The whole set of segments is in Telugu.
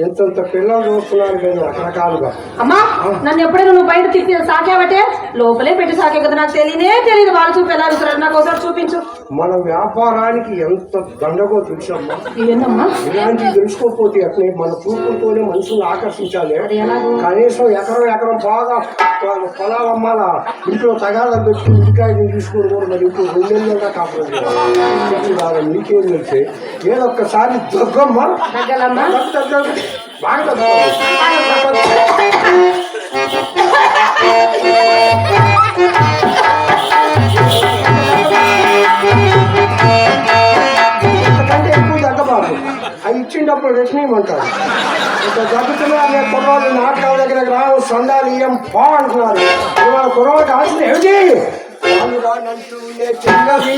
ఎంతంత పిల్లలు చూస్తున్నారు రకరకాలుగా అమ్మా నన్ను ఎప్పుడైనా నువ్వు బయట తిప్పి సాకావటే? లోపలే పెట్టి సాకే కదా నాకు తెలియనే తెలియదు. వాళ్ళు చూపి ఎలా అడుగుతారు నాకు ఒకసారి చూపించు. మన వ్యాపారానికి ఎంత దండగో తెలుసమ్మా. ఇవేనమ్మా ఇలాంటివి తెలుసుకోకపోతే అట్లే మన చూపులతోనే మనుషుల్ని ఆకర్షించాలి. కనీసం ఎకరం ఎకరం బాగా పొలాలు అమ్మాల? ఇంట్లో తగాద పెట్టి ఇంటికాయని తీసుకొని కూడా మరి ఇంకో రెండేళ్ళగా. బాగా నీకేం తెలిసే? ఏదో ఒక్కసారి దగ్గమ్మా బాగా ఇచ్చినప్పుడు అంతకంటే రచనీయమంటారు ఇక దగ్గుతున్నా అనే కుర్రాళ్ళు నాటకాల దగ్గర రావు సందాలు ఇయ్యం పా అంటున్నారు. ఇవాళ కుర్రాళ్ళు కావాల్సింది ఏమిటి? చిన్నవి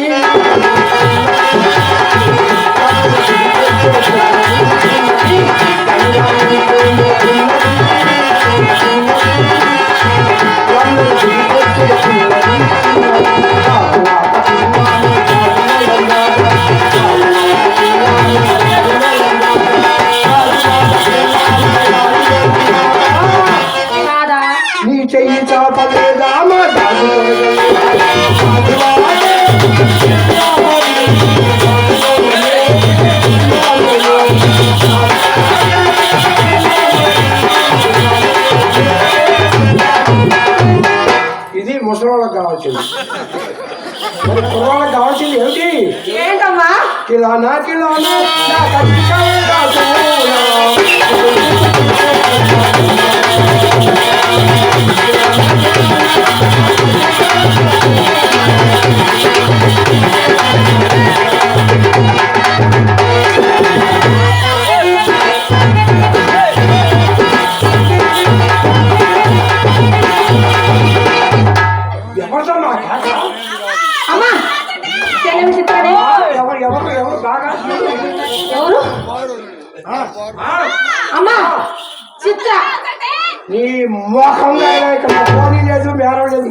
ডাকিল না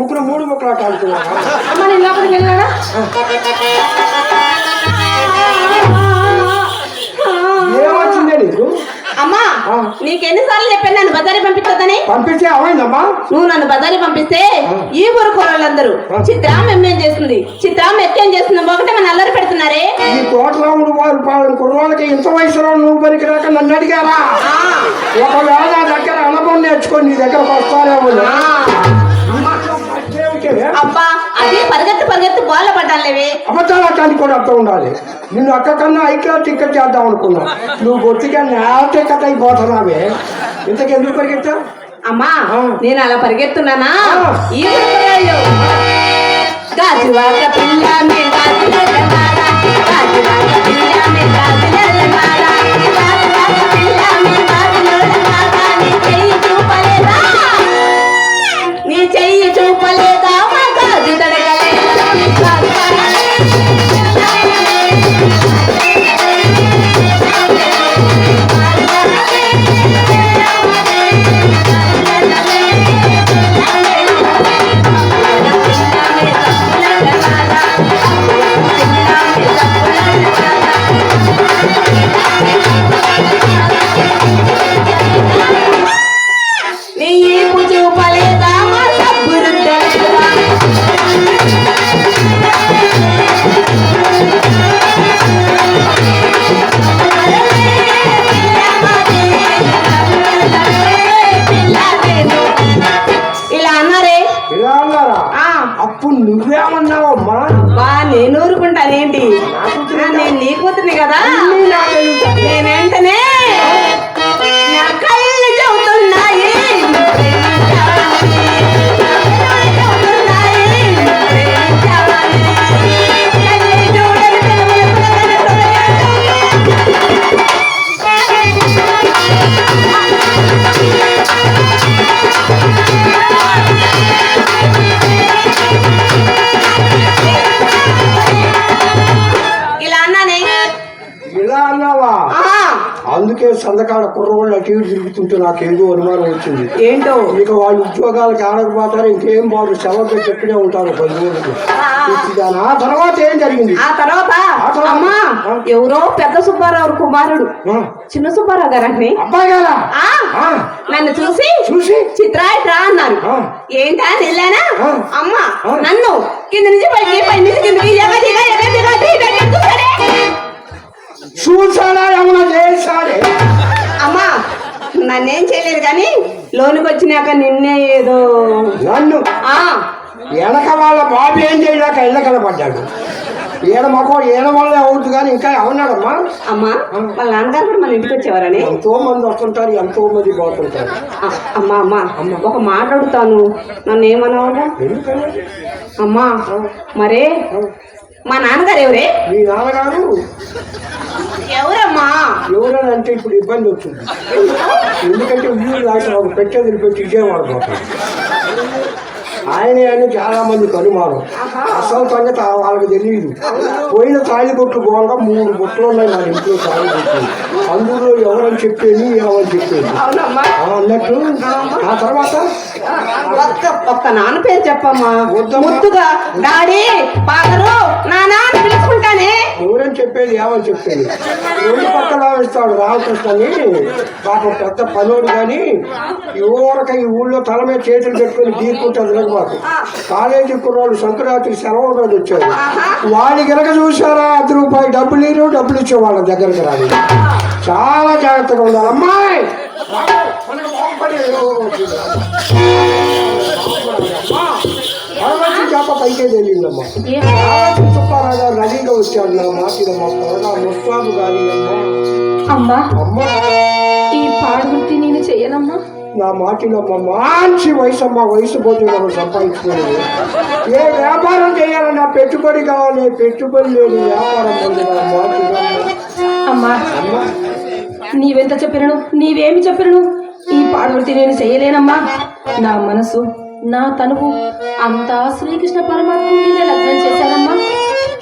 ముగ్గురు మూడు ముక్కలు కాలుతున్నారు అమ్మా నేను లోపలికి వెళ్ళాడా ఏమొచ్చిందే నీకు? అమ్మా. నీకెన్నిసార్లు చెప్పాను నన్ను బజారీ పంపించొద్దని? పంపిస్తే ఏమైందమ్మా నువ్వు నన్ను బజారీ పంపిస్తే. ఈ ఊరు కూరళ్ళందరూ ఆ. చిత్రాం ఎమ్మేం చేస్తుంది? చిత్రాం ఎక్కేం చేస్తుంది? ఒకటే మన అల్లరి పెడుతున్నారే? ఈ తోటరాముడు వారి కుర్రవాళ్ళకి ఇంత వయసులో నువ్వు పనికిరాక నన్ను అడిగారా? ఒకవేళ నా దగ్గర అనుభవం నేర్చుకొని నీ దగ్గరకు వస్తారేమో పడ్డాలేవే అబద్ధాలు అట్లాంటి కూడా అర్థం ఉండాలి. నిన్ను అక్క కన్నా ఐక్యా టికెట్ చేద్దాం అనుకున్నా. నువ్వు బొత్తిగా నా టికెట్ అయిపోతున్నావే ఇంతకెందుకు పరిగెత్తా అమ్మా. నేను అలా పరిగెత్తున్నానా? గాజువాక పిల్ల మే గాజువాక ఇలా అన్నానే అందుకే సందకాడ కుర్రవాళ్ళు అటు ఇటు తిరుగుతుంటే నాకు ఏదో అనుమానం వచ్చింది ఏంటో ఇక వాళ్ళు ఉద్యోగాలకు ఆడకపోతారు ఇంకేం బాబు సెలవు పెట్టి ఎక్కడే ఉంటారు పది రోజులు. ఆ తర్వాత ఏం జరిగింది ఆ తర్వాత? అమ్మా. ఎవరో పెద్ద సుబ్బారావు కుమారుడు చిన్న సుబ్బారావు గారని అబ్బాయి గారా నన్ను చూసి చూసి చిత్రా ఇట్రా అన్నారు. ఏంటా వెళ్ళానా. అమ్మా. నన్ను కింద నుంచి పైకి పై నుంచి కిందకి నన్నేం చేయలేదు కానీ లోనికి వచ్చినాక నిన్నే ఏదో నన్ను? ఆ. వెనక వాళ్ళ బాబు ఏం చేయలేక ఇళ్ళ కనపడ్డాడు ఈయన మొక్క ఈయన వల్ల అవుతుంది కానీ ఇంకా ఎవన్నాడమ్మా అమ్మా వాళ్ళ నాన్నగారు కూడా మన ఇంటికి వచ్చేవారని. ఎంతో మంది వస్తుంటారు ఎంతో మంది ఆ, అమ్మా అమ్మా ఒక మాట అడుగుతాను. నన్ను ఎందుకని అమ్మా మరే మా నాన్నగారు ఎవరే? మీ నాన్నగారు? ఎవరమ్మా? ఎవరని అంటే ఇప్పుడు ఇబ్బంది వచ్చింది. ఎందుకంటే ఊరు దాకా ఒక పెట్టేది పెట్టి విజయవాడ పోతాడు ఆయన అని చాలా మంది కనుమానం అసలు సంగతి వాళ్ళకి తెలియదు. పోయిన తాళి బొట్లు పోగా మూడు బొట్లు ఉన్నాయి నా ఇంట్లో తాళి బొట్లు అందులో ఎవరని చెప్పేది ఏమని చెప్పేది? అన్నట్టు. ఆ తర్వాత ఒక్క ఒక్క నాన్న పేరు చెప్పమ్మా. ముద్దుగా డాడీ పాదరు నానా పిలుచుకుంటానే. ఎవరని చెప్పేది ఏమని చెప్పేది? ఎవరి పక్కన ఇస్తాడు రామకృష్ణని. పాపం పెద్ద పనోడు కానీ ఎవరిక ఈ ఊళ్ళో తల మీద చేతులు పెట్టుకుని గీక్కుంటుంది మాకు. కాలేజీ కుర్రాళ్ళు సంక్రాంతికి సెలవు రోజు వచ్చారు వాడి గనక చూసారా అర్ధ రూపాయి డబ్బులు లేరు డబ్బులు ఇచ్చే వాళ్ళ దగ్గరకు రాలి చాలా జాగ్రత్తగా ఉండాలి. అమ్మాయి చేప పైకే తెలియదమ్మా వచ్చాడు నా కానీ అమ్మా అమ్మా ఈ పాడుగుర్తి నేను చెయ్యనమ్మా నా మాటినమ్మా మంచి వయసు అమ్మా వయసు పోతే సంపాదించుకోలేదు. ఏ వ్యాపారం చేయాలన్నా పెట్టుబడి కావాలి పెట్టుబడి లేని వ్యాపారం అమ్మా అమ్మా నీవెంత చెప్పినను? నీవేమి చెప్పినను? ఈ పాడుగుర్తి నేను చెయ్యలేనమ్మా నా మనసు నా తనువు అంతా శ్రీకృష్ణ పరమాత్మ మీదే లగ్నం చేశానమ్మా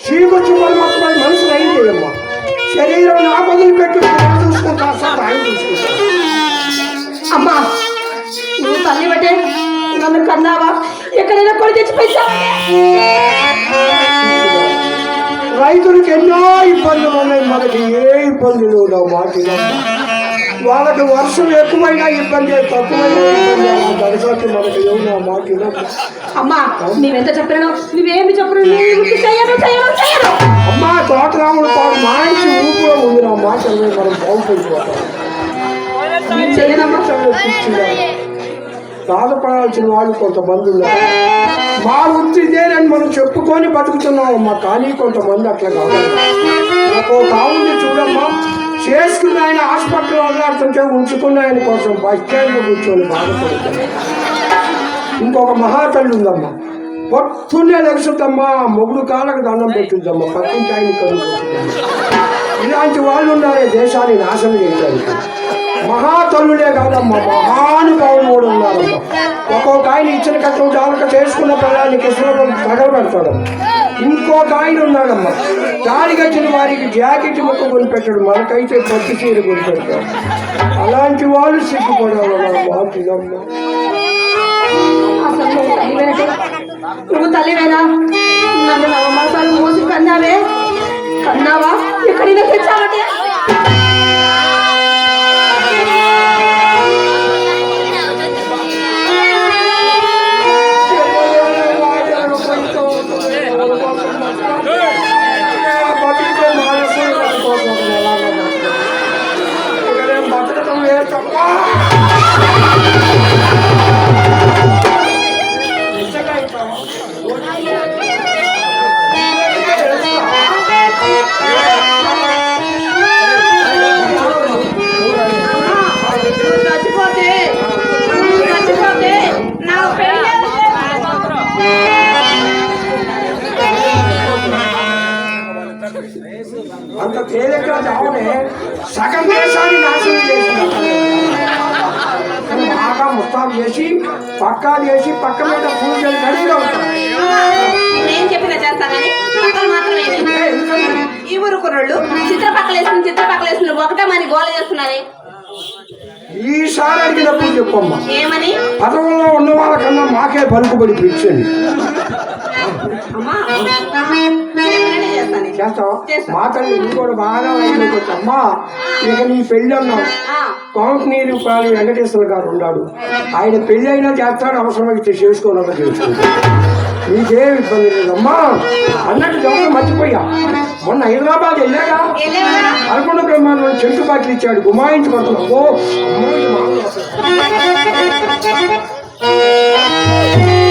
శ్రీకృష్ణ పరమాత్మ మనసు అయిందేదమ్మా శరీరం నా బదులు పెట్టు అమ్మా నువ్వు తల్లి బట్టే నన్ను కన్నావా? ఎక్కడైనా కొని తెచ్చి పెంచా రైతులకు ఎన్నో ఇబ్బందులు ఉన్నాయి మనకి ఏ ఇబ్బందులు నా మాటినమ్మా వాళ్ళకి వర్షం ఎక్కువైనా ఇబ్బంది తక్కువైనా దర్శనకి మనకి ఏమో మాటినమ్మా అమ్మా నువ్వేమి చెప్పను తోటరాముడు పాడు మంచి ఊపిలో ఉంది నా మాటలు మనం బాగుపడిపోతాం చెయ్యనమ్మా బాధపడాల్సిన వాళ్ళు కొంతమంది ఉన్నారు మా వృత్తి ఇదేనని మనం చెప్పుకొని బతుకుతున్నామమ్మా కానీ కొంతమంది అట్లా కావాలి ఒక్కో కావుంది చూడమ్మా. చేసుకున్న ఆయన హాస్పిటల్లో వదిలాడుతుంటే ఉంచుకున్న ఆయన కోసం బస్ స్టాండ్లో కూర్చొని బాధపడుతుంది ఇంకొక మహాతల్లి ఉందమ్మా. పొత్తున్నే తెలుసుద్దమ్మా మొగుడు కాళ్ళకు దండం పెట్టుద్దమ్మా పక్కింటి ఆయన కనుక్కుంటుందమ్మా ఇలాంటి వాళ్ళు ఉన్నారే దేశాన్ని నాశనం చేయడానికి. మహాతల్లుడే కాదమ్మా మహానుభావులు కూడా ఉన్నారమ్మా ఒక్కొక్క ఆయన ఇచ్చిన కట్టం జాగ్రత్త చేసుకున్న పిల్లల్ని కృష్ణ తగల పెడతాడమ్మా ఇంకొక ఆయన ఉన్నాడమ్మా తాడి కట్టిన వారికి జాకెట్ ముక్క కొనిపెట్టాడు మనకైతే పత్తి చీర కొనిపెడతాడు అలాంటి వాళ్ళు సిగ్గుపడాలి మాటిదమ్మా అసలు నువ్వు తల్లివేనా నన్ను నవమాసాలు మోసి కన్నావే కన్నావా ఎక్కడైనా తెచ్చావటే అంత తేలిక చావనే సగం దేశాన్ని నాశనం చేసింది. బాగా మొత్తం చేసి పక్కా చేసి పక్క మీద పూజలు ఉంటాయి నేను చెప్పిన చేస్తానని ఈ ఊరు కుర్రోళ్ళు చిత్రపక్కలు వేసుకుని చిత్రపక్కలు వేసుకుని ఒకటే మని గోల చేస్తున్నారే. ఈసారి అడిగినప్పుడు చెప్పమ్మా. ఏమని? పదవుల్లో ఉన్న వాళ్ళకన్నా మాకే పలుకుబడి చేస్తాను చేస్తావా? చేస్తా. మా తల్లి నువ్వు కూడా బాగా అమ్మా ఇక నీ పెళ్ళి అన్నావు. కాంకనీరు పాలి వెంకటేశ్వర గారు ఉన్నాడు ఆయన పెళ్ళి అయినా చేస్తాడు అవసరమైతే చేసుకోవాలన్నా చేసుకుంటాడు నీకేం ఇబ్బంది లేదమ్మా అన్నట్టు గమనం మర్చిపోయా. మొన్న హైదరాబాద్ వెళ్ళాగా వెళ్ళేవా? అనుకున్న బ్రహ్మాండం చెట్టు బాటిల్ ఇచ్చాడు. గుమాయించుకుంటున్నాం ఓ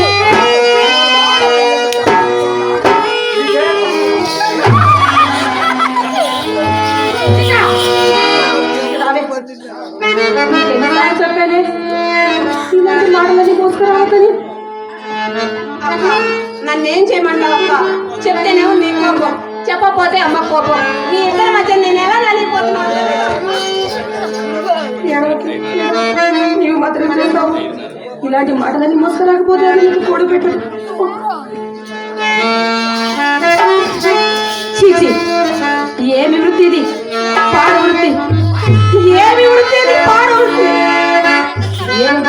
నన్నేం చేయమంటావు అక్క చెప్తేనేమో నీ కోపం. చెప్పకపోతే అమ్మ కోపం. నీ ఇద్దరి మధ్య నేను ఎలా నలిగిపోతున్నాను నీవు మాత్రం చేస్తావు ఇలాంటి మాటలన్నీ మోసరాకపోతే అది నీకు కూడు పెట్టదు. చీచి ఏమి వృత్తి ఇది? పాడు వృత్తి ఏమి వృత్తి ఇది? పాడు వృత్తి ఏమి